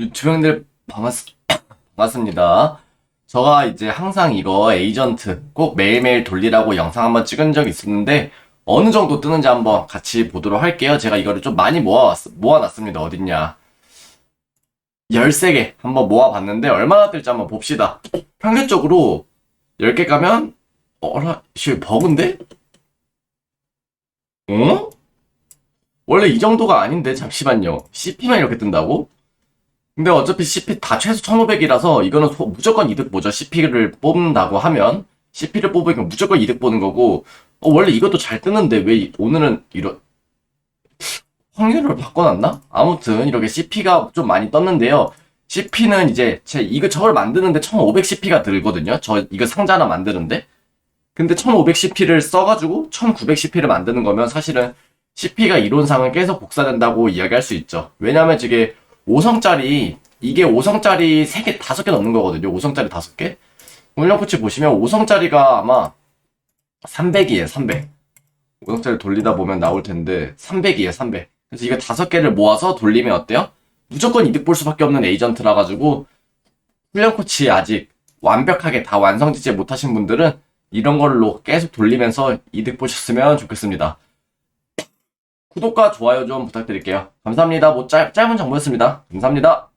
유튜브 형들 반갑, 반갑습니다. 저가 이제 항상 이거 에이전트 꼭 매일매일 돌리라고 영상 한번 찍은 적이 있었는데 어느 정도 뜨는지 한번 같이 보도록 할게요. 제가 이거를 좀 많이 모아왔, 모아놨습니다. 어딨냐. 13개 한번 모아봤는데 얼마나 뜰지 한번 봅시다. 평균적으로 10개 가면 어라, 씨 버그인데? 어? 원래 이 정도가 아닌데 잠시만요. CP만 이렇게 뜬다고? 근데 어차피 CP 다 최소 1500이라서 이거는 소- 무조건 이득 보죠. CP를 뽑는다고 하면 CP를 뽑으면 무조건 이득 보는 거고 어, 원래 이것도 잘 뜨는데 왜 이- 오늘은 이런 확률을 바꿔놨나? 아무튼 이렇게 CP가 좀 많이 떴는데요. CP는 이제 제 이거 저걸 만드는데 1500 CP가 들거든요. 저 이거 상자 하나 만드는데 근데 1500 CP를 써가지고 1900 CP를 만드는 거면 사실은 CP가 이론상은 계속 복사된다고 이야기할 수 있죠. 왜냐면 이게 5성짜리 이게 5성짜리 3개, 5개 넣는 거거든요. 5성짜리 5개. 물량코치 보시면 5성짜리가 아마 300이에요. 300. 5성짜리 돌리다 보면 나올 텐데 300이에요. 300. 그래서 이거 5개를 모아서 돌리면 어때요? 무조건 이득 볼 수밖에 없는 에이전트라 가지고 훈련코치 아직 완벽하게 다 완성지지 못하신 분들은 이런 걸로 계속 돌리면서 이득 보셨으면 좋겠습니다. 구독과 좋아요 좀 부탁드릴게요. 감사합니다. 뭐 짧, 짧은 정보였습니다. 감사합니다.